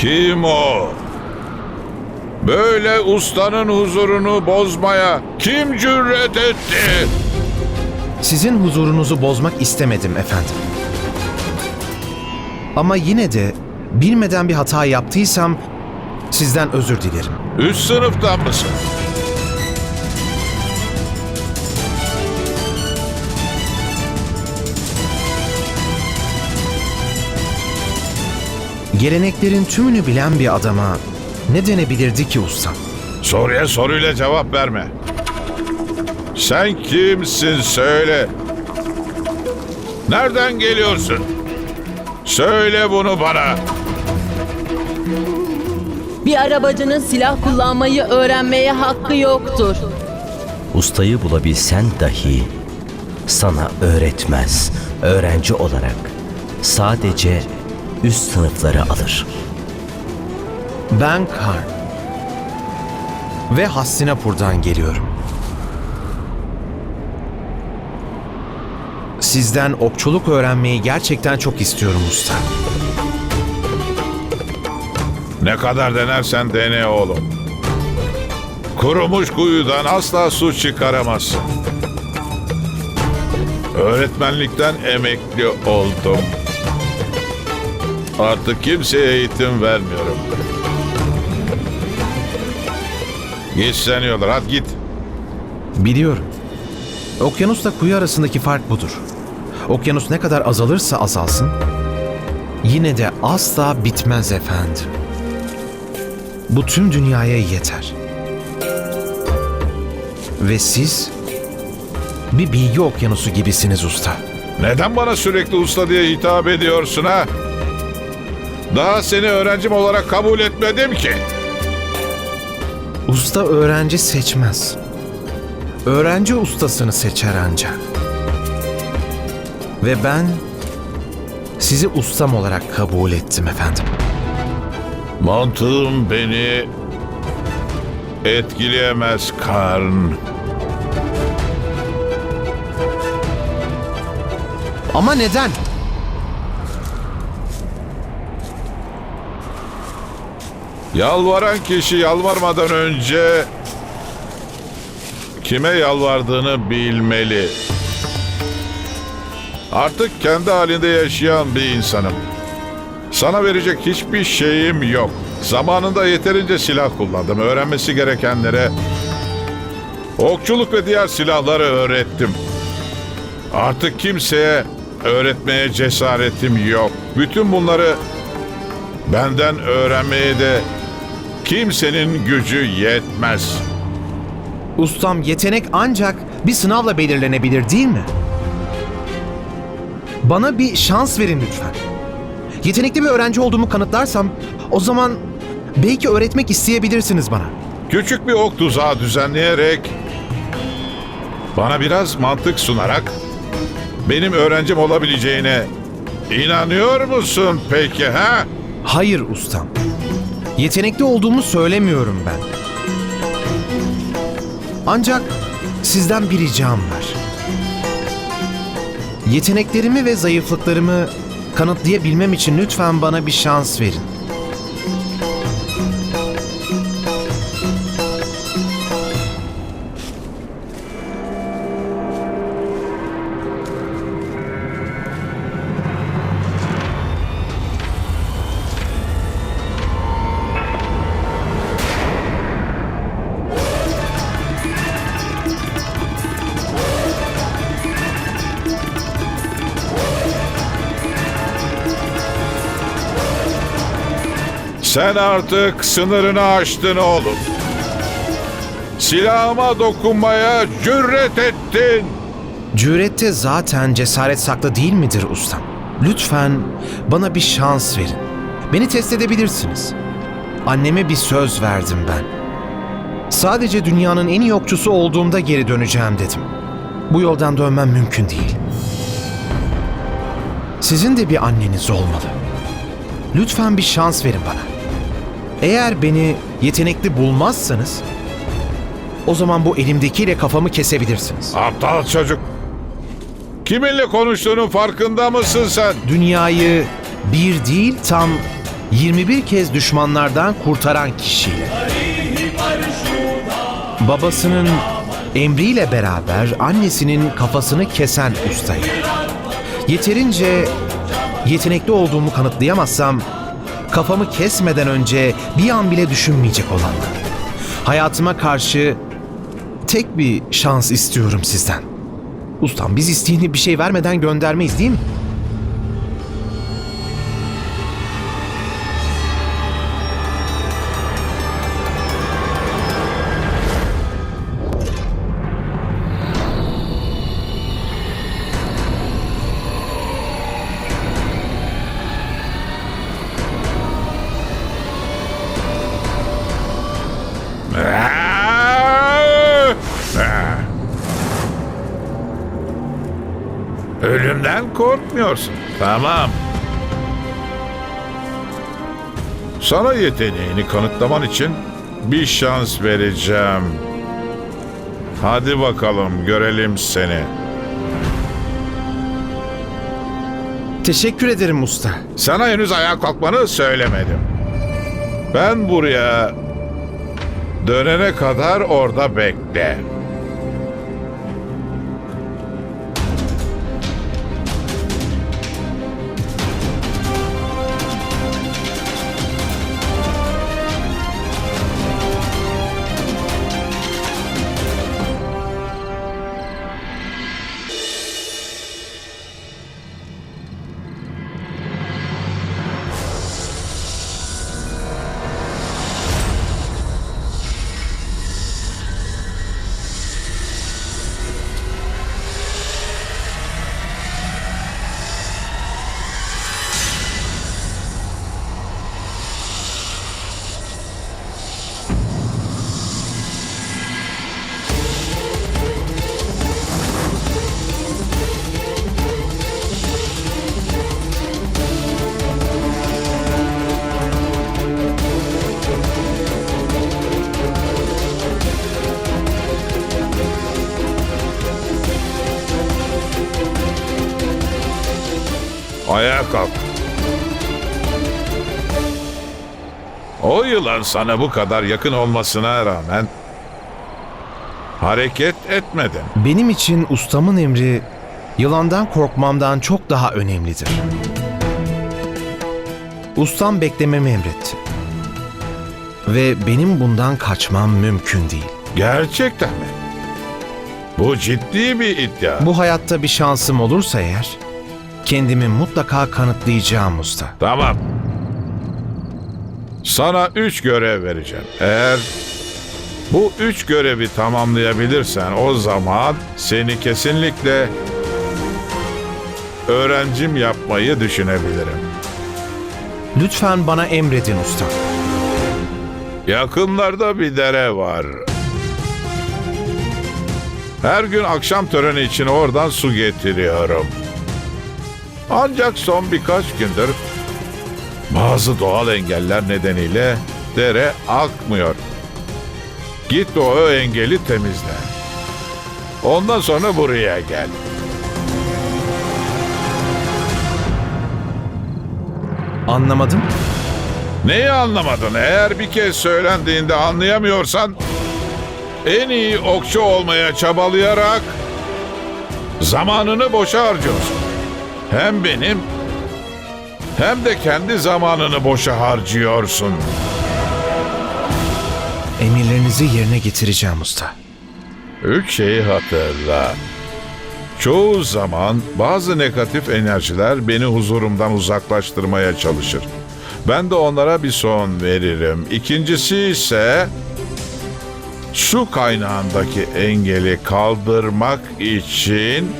Kim o? Böyle ustanın huzurunu bozmaya kim cüret etti? Sizin huzurunuzu bozmak istemedim efendim. Ama yine de bilmeden bir hata yaptıysam sizden özür dilerim. Üst sınıftan mısın? Geleneklerin tümünü bilen bir adama ne denebilirdi ki ustam? Soruya soruyla cevap verme. Sen kimsin söyle. Nereden geliyorsun? Söyle bunu bana. Bir arabacının silah kullanmayı öğrenmeye hakkı yoktur. Ustayı bulabilsen dahi sana öğretmez. Öğrenci olarak sadece üst sınıfları alır. Ben Karn. Ve Hastinapur'dan geliyorum. Sizden okçuluk öğrenmeyi gerçekten çok istiyorum usta. Ne kadar denersen dene oğlum. Kurumuş kuyudan asla su çıkaramazsın. Öğretmenlikten emekli oldum. Artık kimseye eğitim vermiyorum. Yola, hadi git. Biliyorum. Okyanusla kuyu arasındaki fark budur. Okyanus ne kadar azalırsa azalsın, yine de asla bitmez efendim. Bu tüm dünyaya yeter. Ve siz bir bilgi okyanusu gibisiniz usta. Neden bana sürekli usta diye hitap ediyorsun ha? Daha seni öğrencim olarak kabul etmedim ki. Usta öğrenci seçmez. Öğrenci ustasını seçer ancak. Ve ben sizi ustam olarak kabul ettim efendim. Mantığım beni etkileyemez karn. Ama neden? Yalvaran kişi yalvarmadan önce kime yalvardığını bilmeli. Artık kendi halinde yaşayan bir insanım. Sana verecek hiçbir şeyim yok. Zamanında yeterince silah kullandım. Öğrenmesi gerekenlere okçuluk ve diğer silahları öğrettim. Artık kimseye öğretmeye cesaretim yok. Bütün bunları benden öğrenmeye de kimsenin gücü yetmez. Ustam yetenek ancak bir sınavla belirlenebilir değil mi? Bana bir şans verin lütfen. Yetenekli bir öğrenci olduğumu kanıtlarsam o zaman belki öğretmek isteyebilirsiniz bana. Küçük bir ok tuzağı düzenleyerek bana biraz mantık sunarak benim öğrencim olabileceğine inanıyor musun peki ha? Hayır ustam. Yetenekli olduğumu söylemiyorum ben. Ancak sizden bir ricam var. Yeteneklerimi ve zayıflıklarımı kanıtlayabilmem için lütfen bana bir şans verin. Sen artık sınırını aştın oğlum. Silahıma dokunmaya cüret ettin. Cürette zaten cesaret saklı değil midir ustam? Lütfen bana bir şans verin. Beni test edebilirsiniz. Anneme bir söz verdim ben. Sadece dünyanın en iyi okçusu olduğumda geri döneceğim dedim. Bu yoldan dönmem mümkün değil. Sizin de bir anneniz olmalı. Lütfen bir şans verin bana. Eğer beni yetenekli bulmazsanız o zaman bu elimdekiyle kafamı kesebilirsiniz. Aptal çocuk. Kiminle konuştuğunun farkında mısın sen? dünyayı bir değil tam 21 kez düşmanlardan kurtaran kişiyle. Babasının emriyle beraber annesinin kafasını kesen ustayı. Yeterince yetenekli olduğumu kanıtlayamazsam kafamı kesmeden önce bir an bile düşünmeyecek olanlar. Hayatıma karşı tek bir şans istiyorum sizden. Ustam biz isteğini bir şey vermeden göndermeyiz değil mi? Korkmuyorsun. Tamam. Sana yeteneğini kanıtlaman için bir şans vereceğim. Hadi bakalım görelim seni. Teşekkür ederim usta. Sana henüz ayağa kalkmanı söylemedim. Ben buraya dönene kadar orada bekle. Ayağa kalk. O yılan sana bu kadar yakın olmasına rağmen hareket etmedin. Benim için ustamın emri yılandan korkmamdan çok daha önemlidir. Ustam beklememi emretti. Ve benim bundan kaçmam mümkün değil. Gerçekten mi? Bu ciddi bir iddia. Bu hayatta bir şansım olursa eğer, kendimi mutlaka kanıtlayacağım usta. Tamam. Sana üç görev vereceğim. Eğer bu üç görevi tamamlayabilirsen o zaman seni kesinlikle öğrencim yapmayı düşünebilirim. Lütfen bana emredin usta. Yakınlarda bir dere var. Her gün akşam töreni için oradan su getiriyorum. Ancak son birkaç gündür bazı doğal engeller nedeniyle dere akmıyor. Git o engeli temizle. Ondan sonra buraya gel. Anlamadım. Neyi anlamadın? Eğer bir kez söylendiğinde anlayamıyorsan en iyi okçu olmaya çabalayarak zamanını boşa harcıyorsun. Hem benim hem de kendi zamanını boşa harcıyorsun. Emirlerinizi yerine getireceğim usta. Üç şeyi hatırla. Çoğu zaman bazı negatif enerjiler beni huzurumdan uzaklaştırmaya çalışır. Ben de onlara bir son veririm. İkincisi ise su kaynağındaki engeli kaldırmak için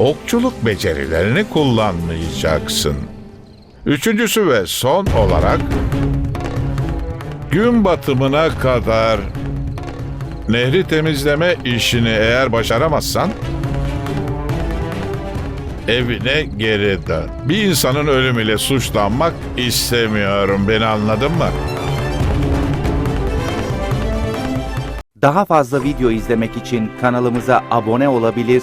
okçuluk becerilerini kullanmayacaksın. Üçüncüsü ve son olarak gün batımına kadar Nehri temizleme işini eğer başaramazsan evine geri dön. Bir insanın ölümüyle suçlanmak istemiyorum. Beni anladın mı? Daha fazla video izlemek için kanalımıza abone olabilir,